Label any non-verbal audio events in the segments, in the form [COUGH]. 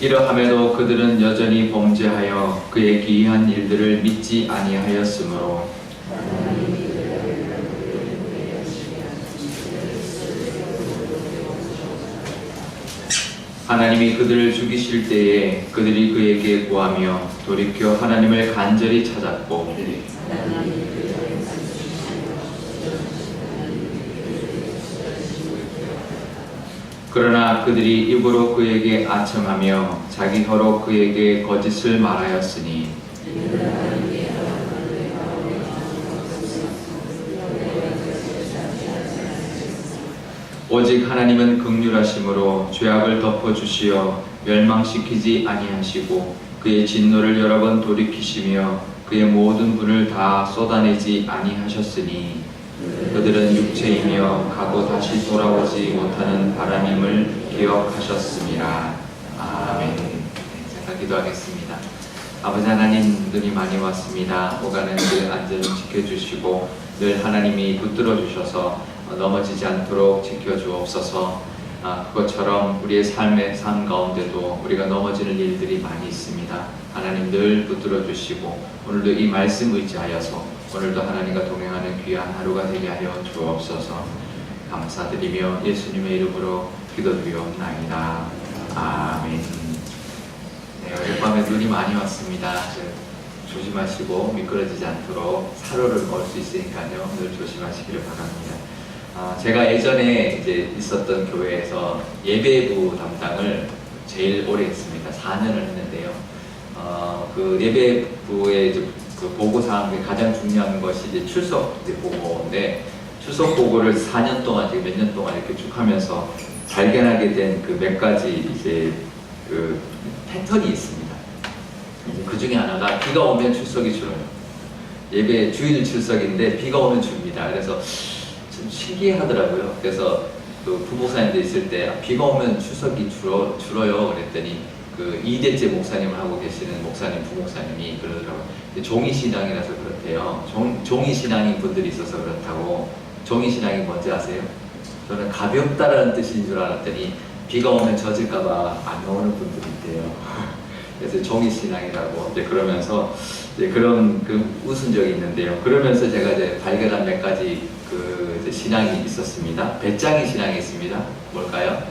이러함에도 그들은 여전히 범죄하여 그의 기이한 일들을 믿지 아니하였으므로. 하나님이 그들을 죽이실 때에 그들이 그에게 구하며 돌이켜 하나님을 간절히 찾았고 그러나 그들이 입으로 그에게 아첨하며 자기 혀로 그에게 거짓을 말하였으니. 오직 하나님은 극률하심으로 죄악을 덮어 주시어 멸망시키지 아니하시고 그의 진노를 여러 번 돌이키시며 그의 모든 분을 다 쏟아내지 아니하셨으니 그들은 육체이며 가고 다시 돌아오지 못하는 바람임을 기억하셨습니다. 아멘. 네, 제가 기도하겠습니다. 아버지 하나님 눈이 많이 왔습니다. 오가는 그 안전 지켜주시고 늘 하나님이 붙들어 주셔서 넘어지지 않도록 지켜주옵소서. 아, 그것처럼 우리의 삶의 삶 가운데도 우리가 넘어지는 일들이 많이 있습니다. 하나님 늘 붙들어 주시고 오늘도 이 말씀 의지하여서 오늘도 하나님과 동행하는 귀한 하루가 되게 하여 주옵소서. 감사드리며 예수님의 이름으로 기도드리옵나이다. 아멘. 네, 어젯밤에 눈이 많이 왔습니다. 저, 조심하시고 미끄러지지 않도록 사료를 먹을 수 있으니까요. 늘 조심하시기를 바랍니다. 아, 제가 예전에 이제 있었던 교회에서 예배부 담당을 제일 오래 했습니다. 4년을 했는데요. 어, 그 예배부의 이제 그 보고 사항 중에 가장 중요한 것이 이제 출석 보고인데 출석 보고를 4년 동안 지금 몇 년 동안 이렇게 쭉 하면서 발견하게 된 그 몇 가지 이제 그 패턴이 있습니다. 그 중에 하나가 비가 오면 출석이 줄어요. 예배 주일 출석인데 비가 오면 줍니다. 그래서 좀 신기하더라고요. 그래서 그 부목사님들 있을 때 아, 비가 오면 출석이 줄어, 줄어요. 그랬더니 그 이대째 목사님을 하고 계시는 목사님, 부목사님이 그러더라고요. 종이 신앙이라서 그렇대요. 종, 종이 신앙인 분들이 있어서 그렇다고. 종이 신앙이 뭔지 아세요? 저는 가볍다라는 뜻인 줄 알았더니 비가 오면 젖을까봐 안 나오는 분들이 있대요. [LAUGHS] 그래서 종이 신앙이라고 이제 그러면서 이제 그런 그 웃은 적이 있는데요. 그러면서 제가 이제 발견한 몇 가지 그 신앙이 있었습니다. 배짱이 신앙이 있습니다. 뭘까요?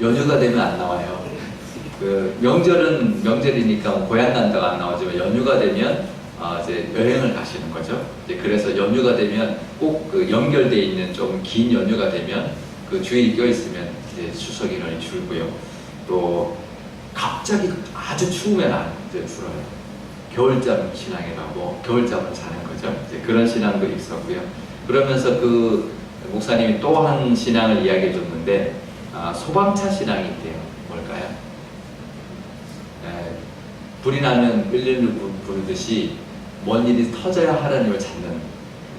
연휴가 되면 안 나와요. 그 명절은 명절이니까 뭐 고향 간다가 안 나오지만 연휴가 되면 아 이제 여행을 가시는 거죠. 이제 그래서 연휴가 되면 꼭 그 연결돼 있는 좀 긴 연휴가 되면 그 주일이 껴 있으면 이제 추석 인원이 줄고요. 또 갑자기 아주 추우면 안 이제 줄어요. 겨울잠 신앙이라고 겨울잠을 자는 거죠. 이제 그런 신앙도 있었고요. 그러면서 그 목사님이 또 한 신앙을 이야기해 줬는데 아, 소방차 신앙이 있대요. 뭘까요? 에, 불이 나면 112 부르듯이 뭔 일이 터져야 하나님을 찾는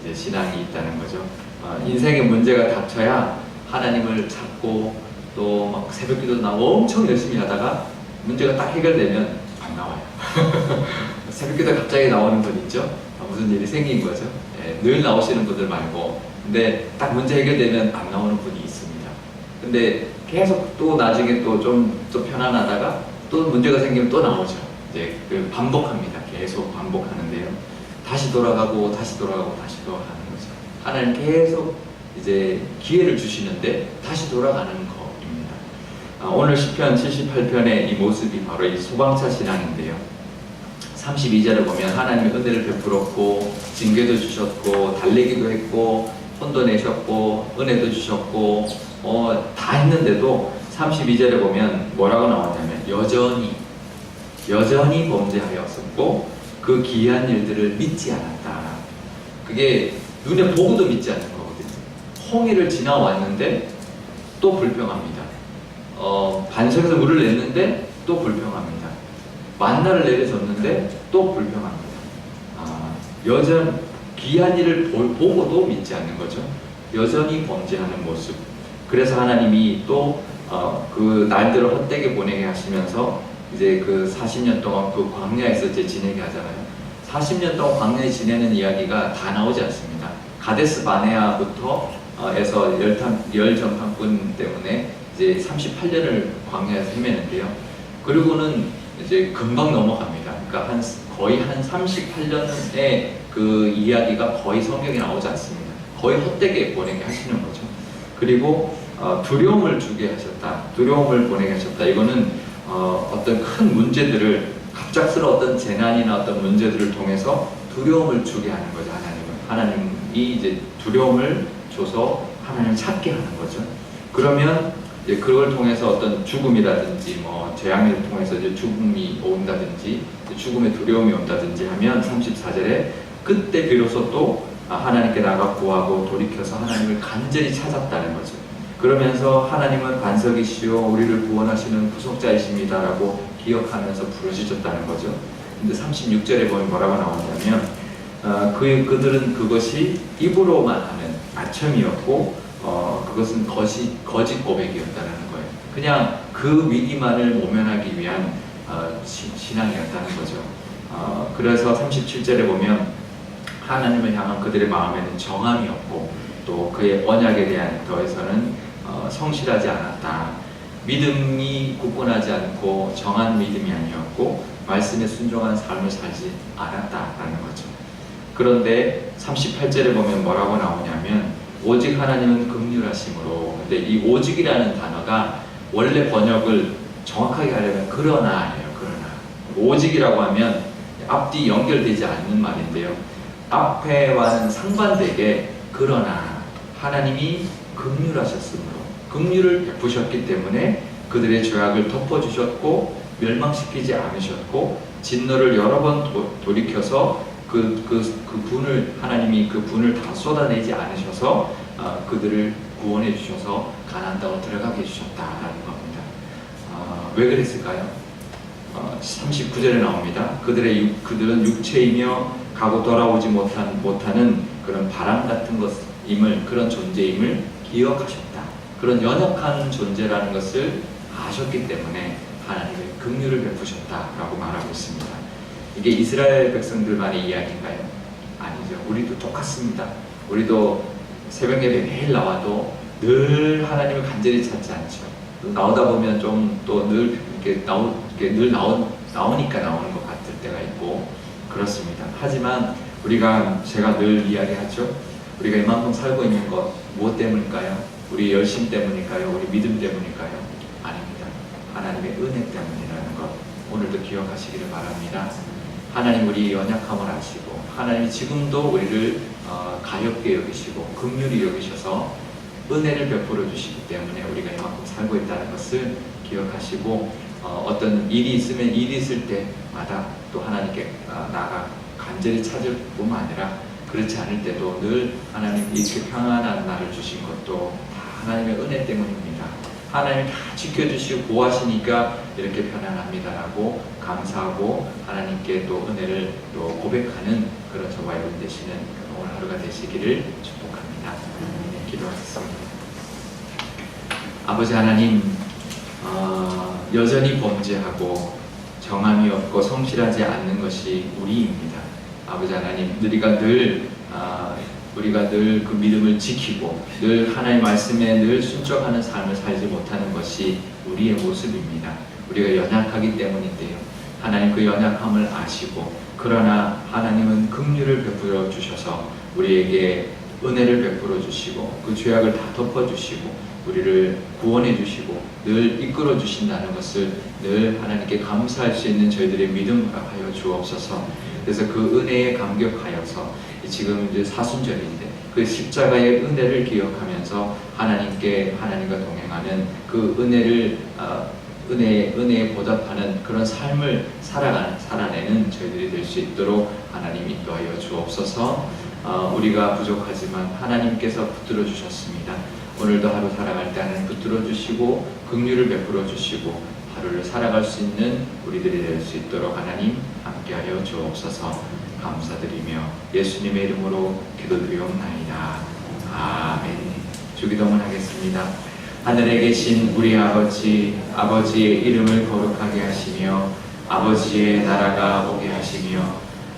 이제 신앙이 있다는 거죠. 어, 인생에 문제가 닥쳐야 하나님을 찾고 또 막 새벽기도 나고 엄청 열심히 하다가 문제가 딱 해결되면 안 나와요. [LAUGHS] 새벽기도 갑자기 나오는 분 있죠? 아, 무슨 일이 생긴 거죠? 예, 늘 나오시는 분들 말고 근데 딱 문제 해결되면 안 나오는 분이 있습니다. 근데 계속 또 나중에 또좀또 편안하다가 또 문제가 생기면 또 나오죠. 이제 그 반복합니다. 계속 반복하는데요. 다시 돌아가고 다시 돌아가고 다시 돌아가는 거죠. 하나님 계속 이제 기회를 주시는데 다시 돌아가는 거입니다. 아, 오늘 시편 78편의 이 모습이 바로 이 소방차 신앙인데요. 32절을 보면 하나님의 은혜를 베풀었고 징계도 주셨고 달래기도 했고 혼도 내셨고 은혜도 주셨고 어, 다 했는데도 32절에 보면 뭐라고 나왔냐면 여전히 여전히 범죄하였었고 그 기이한 일들을 믿지 않았다. 그게 눈에 보고도 믿지 않는 거거든요. 홍해를 지나왔는데 또 불평합니다. 어, 반석에서 물을 냈는데 또 불평합니다. 만나를 내려줬는데 또 불평합니다. 아, 여전 귀한 일을 보, 보고도 믿지 않는 거죠. 여전히 범죄하는 모습. 그래서 하나님이 또 어, 그 날들을 헛되게 보내게 하시면서 이제 그 40년 동안 그 광야에서 이제 지내게 하잖아요. 40년 동안 광야에 지내는 이야기가 다 나오지 않습니다. 가데스 바네아부터 어, 에서 열 전탄꾼 때문에 이제 38년을 광야에서 헤매는데요. 그리고는 이제 금방 넘어갑니다. 그러니까 한 거의 한 38년의 그 이야기가 거의 성경에 나오지 않습니다. 거의 헛되게 보내게 하시는 거죠. 그리고 어, 두려움을 주게 하셨다. 두려움을 보내게 하셨다. 이거는 어, 어떤 큰 문제들을 갑작스러운 재난이나 어떤 문제들을 통해서 두려움을 주게 하는 거죠. 하나님은 하나님이 이제 두려움을 줘서 하나님을 찾게 하는 거죠. 그러면 이제 그걸 통해서 어떤 죽음이라든지 뭐 재앙을 통해서 이제 죽음이 온다든지 죽음의 두려움이 온다든지 하면 34절에 그때 비로소 또 아, 하나님께 나가 구하고 돌이켜서 하나님을 간절히 찾았다는 거죠. 그러면서 하나님은 반석이시요 우리를 구원하시는 구속자이십니다라고 기억하면서 부르짖었다는 거죠. 근데 36절에 보면 뭐라고 나오냐면 어, 그 그들은 그것이 입으로만 하는 아첨이었고 어, 그것은 거짓 거짓 고백이었다는 거예요. 그냥 그 위기만을 모면하기 위한 어, 시- 신앙이었다는 거죠. 어, 그래서 37절에 보면 하나님을 향한 그들의 마음에는 정함이 없고 또 그의 언약에 대한 더해서는 어, 성실하지 않았다. 믿음이 굳건하지 않고 정한 믿음이 아니었고 말씀에 순종한 삶을 살지 않았다라는 거죠. 그런데 38절에 보면 뭐라고 나오냐면 오직 하나님은 긍휼하심으로 근데 이 오직이라는 단어가 원래 번역을 정확하게 하려면 그러나예요. 그러나 오직이라고 하면 앞뒤 연결되지 않는 말인데요. 앞에와는 상반되게 그러나 하나님이 긍휼하셨으므로 긍휼을 베푸셨기 때문에 그들의 죄악을 덮어주셨고 멸망시키지 않으셨고 진노를 여러 번 도, 돌이켜서 그, 그, 그 분을 하나님이 그 분을 다 쏟아내지 않으셔서 어, 그들을 구원해 주셔서 가나안 땅으로 들어가게 해주셨다라는 겁니다. 어, 왜 그랬을까요? 어, 39절에 나옵니다. 그들의 육, 그들은 육체이며 가고 돌아오지 못한 못하는 그런 바람 같은 것임을 그런 존재임을 기억하셨다. 그런 연약한 존재라는 것을 아셨기 때문에 하나님의 긍휼을 베푸셨다라고 말하고 있습니다. 이게 이스라엘 백성들만의 이야기인가요? 아니죠. 우리도 똑같습니다. 우리도 새벽 예배 매일 나와도 늘 하나님을 간절히 찾지 않죠. 나오다 보면 좀 또 늘 이렇게 나오 이렇게 늘 나오 나오니까 나오는 것 같을 때가 있고 그렇습니다. 하지만 우리가 제가 늘 이야기하죠. 우리가 이만큼 살고 있는 것 무엇 때문일까요? 우리 열심 때문일까요? 우리 믿음 때문일까요? 아닙니다. 하나님의 은혜 때문이라는 것 오늘도 기억하시기를 바랍니다. 하나님 우리 연약함을 아시고 하나님이 지금도 우리를 어, 가볍게 여기시고 긍휼히 여기셔서 은혜를 베풀어 주시기 때문에 우리가 이만큼 살고 있다는 것을 기억하시고 어, 떤 일이 있으면 일이 있을 때마다 또 하나님께 어, 나가 간절히 찾을 뿐만 아니라 그렇지 않을 때도 늘 하나님 이렇게 평안한 날을 주신 것도 다 하나님의 은혜 때문입니다. 하나님 다 지켜주시고 보호하시니까 이렇게 편안합니다라고 감사하고 하나님께 또 은혜를 또 고백하는 그런 저와 여러분 되시는 오늘 하루가 되시기를 축복합니다. 네, 기도하겠습니다. 아버지 하나님 어, 여전히 범죄하고 정함이 없고 성실하지 않는 것이 우리입니다. 아버지 하나님 우리가 늘 아, 우리가 늘 그 믿음을 지키고 늘 하나님 말씀에 늘 순종하는 삶을 살지 못하는 것이 우리의 모습입니다. 우리가 연약하기 때문인데요. 하나님 그 연약함을 아시고 그러나 하나님은 긍휼을 베풀어 주셔서 우리에게 은혜를 베풀어 주시고 그 죄악을 다 덮어 주시고 우리를 구원해 주시고 늘 이끌어 주신다는 것을 늘 하나님께 감사할 수 있는 저희들의 믿음 하여 주옵소서. 그래서 그 은혜에 감격하여서 지금 이제 사순절인데 그 십자가의 은혜를 기억하면서 하나님께 하나님과 동행하는 그 은혜를 어, 은혜 은혜에 보답하는 그런 삶을 살아가는 살아내는 저희들이 될 수 있도록 하나님 인도하여 주옵소서. 어, 우리가 부족하지만 하나님께서 붙들어 주셨습니다. 오늘도 하루 살아갈 때 하나님 붙들어 주시고 긍휼을 베풀어 주시고 하루를 살아갈 수 있는 우리들이 될 수 있도록 하나님 함께하여 주옵소서. 감사드리며 예수님의 이름으로 기도드리옵나이다. 아멘. 주기도문 하겠습니다. 하늘에 계신 우리 아버지, 아버지의 이름을 거룩하게 하시며 아버지의 나라가 오게 하시며